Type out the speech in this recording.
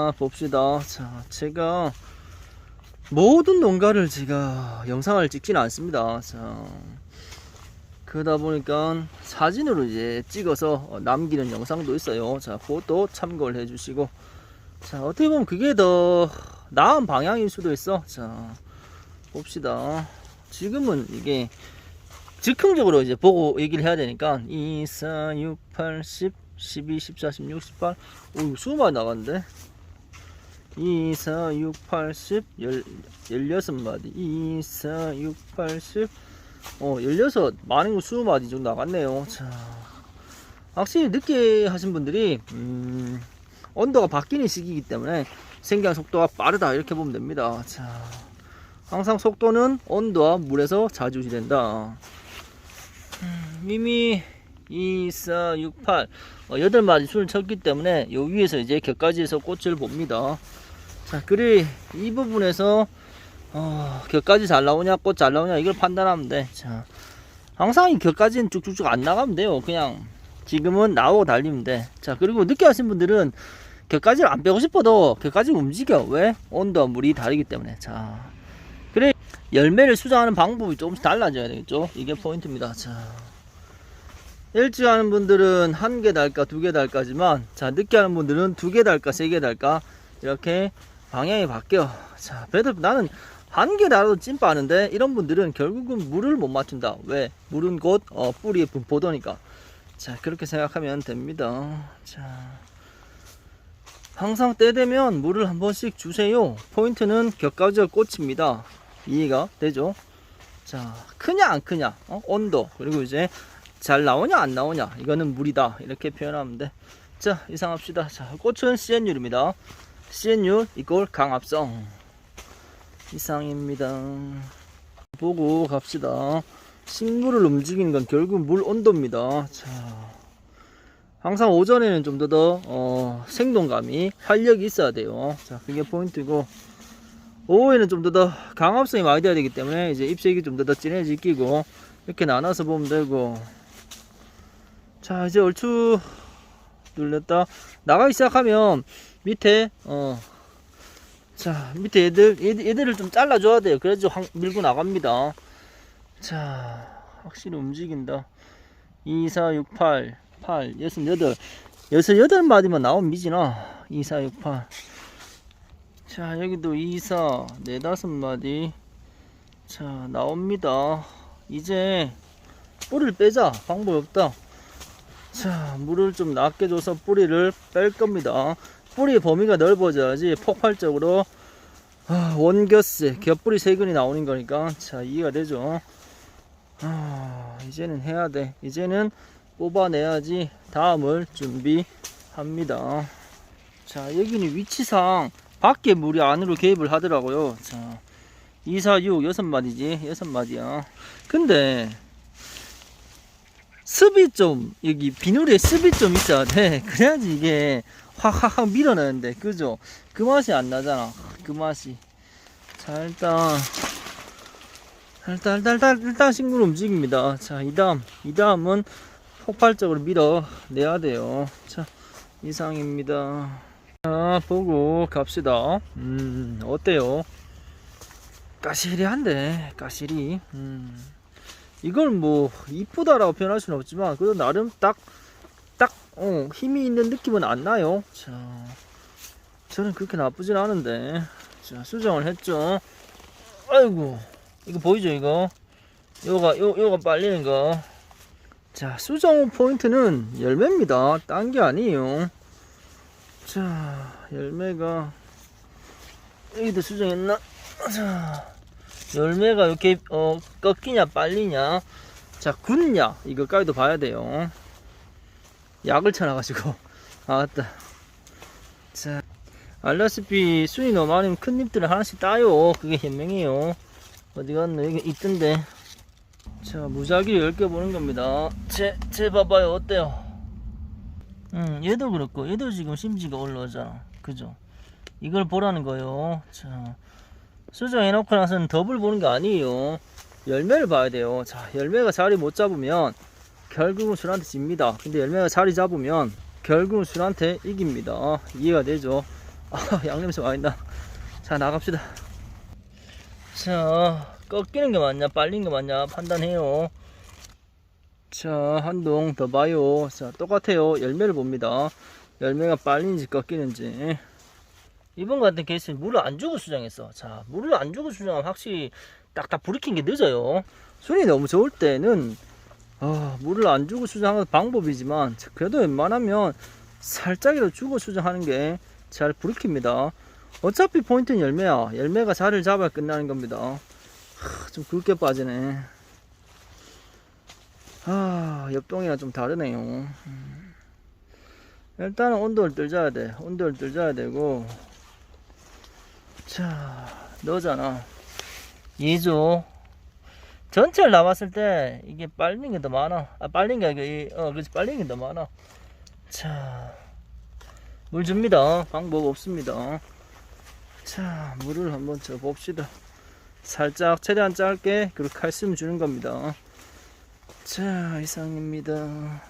아, 봅시다. 자, 제가 모든 농가를 제가 영상을 찍지는 않습니다. 자, 그러다 보니까 사진으로 이제 찍어서 어, 남기는 영상도 있어요. 자, 그것도 참고를 해주시고. 자, 어떻게 보면 그게 더 나은 방향일 수도 있어. 자, 봅시다. 지금은 이게 즉흥적으로 이제 보고 얘기를 해야 되니까 2, 4, 6, 8, 10, 12, 14, 16, 18 오, 20마리 나갔는데 2, 4, 6, 8, 10, 10, 16마리 2, 4, 6, 8, 10 어, 16, 많은 거 20마리 정도 나갔네요. 자, 확실히 늦게 하신 분들이 음, 온도가 바뀌는 시기이기 때문에 생장 속도가 빠르다 이렇게 보면 됩니다. 자, 항상 속도는 온도와 물에서 좌지우지된다. 음, 이미 2, 4, 6, 8 어, 8마리 술을 쳤기 때문에 요 위에서 이제 격가지에서 꽃을 봅니다 자 그래 이 부분에서 어, 격가지 잘 나오냐 꽃 잘 나오냐 이걸 판단하면 돼자 항상 이 격가지는 쭉쭉쭉 안 나가면 돼요. 그냥 지금은 나오고 달리면 돼자 그리고 늦게 하신 분들은 격가지를 안 빼고 싶어도 격가지 움직여. 왜? 온도와 물이 다르기 때문에. 자 그래 열매를 수정하는 방법이 조금씩 달라져야 되겠죠? 이게 포인트입니다. 자 일찍 하는 분들은 한 개 달까 두 개 달까지만 자 늦게 하는 분들은 두 개 달까 세 개 달까 이렇게 방향이 바뀌어. 자 배들 나는 한개 달아도 찐 빠는데 이런 분들은 결국은 물을 못 맞춘다. 왜? 물은 곧 어, 뿌리의 분포도니까. 자 그렇게 생각하면 됩니다. 자 항상 때 되면 물을 한 번씩 주세요. 포인트는 격가지와 꽃입니다. 이해가 되죠? 자 크냐 안 크냐? 어? 온도. 그리고 이제 잘 나오냐 안 나오냐? 이거는 물이다. 이렇게 표현하면 돼자 이상합시다. 자 꽃은 CN율입니다 CN율 이꼴 강합성 이상입니다. 보고 갑시다. 식물을 움직이는 건 결국 물 온도입니다. 자 항상 오전에는 좀 더더 어, 생동감이 활력이 있어야 돼요. 자 그게 포인트고 오후에는 좀 더더 강합성이 많이 돼야 되기 때문에 이제 잎색이 좀 더더 진해지고 이렇게 나눠서 보면 되고. 자 이제 얼추 눌렀다. 나가기 시작하면 밑에 어. 자 밑에 얘들 얘들, 얘들 을 좀 잘라 줘야 돼요. 그래야지 확 밀고 나갑니다. 자 확실히 움직인다. 2 4 6 8 8 68 68마디만 나오면 미지나. 2 4 6 8자 여기도 2 4 4 5마디. 자 나옵니다. 이제 뿌리를 빼자. 방법 없다. 자, 물을 좀 낮게 줘서 뿌리를 뺄 겁니다. 뿌리의 범위가 넓어져야지 폭발적으로 아, 원겨스, 겹뿌리 세근이 나오는 거니까 자, 이해가 되죠? 아, 이제는 해야 돼. 이제는 뽑아내야지 다음을 준비합니다. 자, 여기는 위치상 밖에 물이 안으로 개입을 하더라고요. 자, 2, 4, 6, 6마디지. 6마디야. 근데 습이 좀 여기 비누리에 습이 좀 있어야 돼 그래야지 이게 확확확 밀어내는데 그죠? 그 맛이 안 나잖아. 그 맛이. 자 일단. 일단 일단 일단, 일단 식물 움직입니다. 자 이 다음 이 다음은 폭발적으로 밀어내야 돼요. 자 이상입니다. 자 보고 갑시다. 음 어때요? 까시리한데 까시리. 음. 이걸 뭐 이쁘다라고 표현할 수는 없지만 그래도 나름 딱 딱 어, 힘이 있는 느낌은 안 나요. 자, 저는 그렇게 나쁘진 않은데 자 수정을 했죠. 아이고 이거 보이죠 이거? 요가 요 요가 빨리는 거. 자 수정 후 포인트는 열매입니다. 딴 게 아니에요. 자 열매가 여기도 수정했나? 자. 열매가 이렇게 어, 꺾이냐 빨리냐 자 굳냐 이거까지도 봐야 돼요 약을 쳐놔가지고. 아따 자 알다시피 순이 너무 많으면 큰 잎들을 하나씩 따요. 그게 현명해요. 어디 갔나 여기 있던데. 자 무작위로 10개 보는 겁니다. 제, 제 봐봐요. 어때요? 음 얘도 그렇고 얘도 지금 심지가 올라오잖아. 그죠? 이걸 보라는 거예요. 자 수정해 놓고 나서는 더블 보는 게 아니에요. 열매를 봐야 돼요. 자 열매가 자리 못 잡으면 결국은 술한테 집니다 근데 열매가 자리 잡으면 결국은 술한테 이깁니다 이해가 되죠 아, 양냄새 많이 나. 자, 나갑시다. 자, 꺾이는 게 맞냐, 빨린 게 맞냐 판단해요. 자, 한동 더 봐요. 자, 똑같아요. 열매를 봅니다. 열매가 빨리는지 꺾이는지. 이번 같은 케이스는 물을 안 주고 수정했어. 자, 물을 안 주고 수정하면 확실히 딱딱 불이킨 게 늦어요. 순이 너무 좋을 때는 아, 물을 안 주고 수정하는 방법이지만 그래도 웬만하면 살짝이라도 주고 수정하는 게 잘 불이킵니다. 어차피 포인트는 열매야. 열매가 자리를 잡아야 끝나는 겁니다. 하, 좀 굵게 빠지네. 아, 옆동이랑 좀 다르네요. 음. 일단은 온도를 들자야 돼. 온도를 들자야 되고. 자, 너잖아. 얘죠. 전체를 나왔을 때 이게 빨린 게 더 많아. 아, 빨린 게 아니고, 이, 어, 그렇지. 빨린 게 더 많아. 자, 물 줍니다. 방법 없습니다. 자, 물을 한번 줘 봅시다. 살짝, 최대한 짧게, 그리고 칼슘 주는 겁니다. 자, 이상입니다.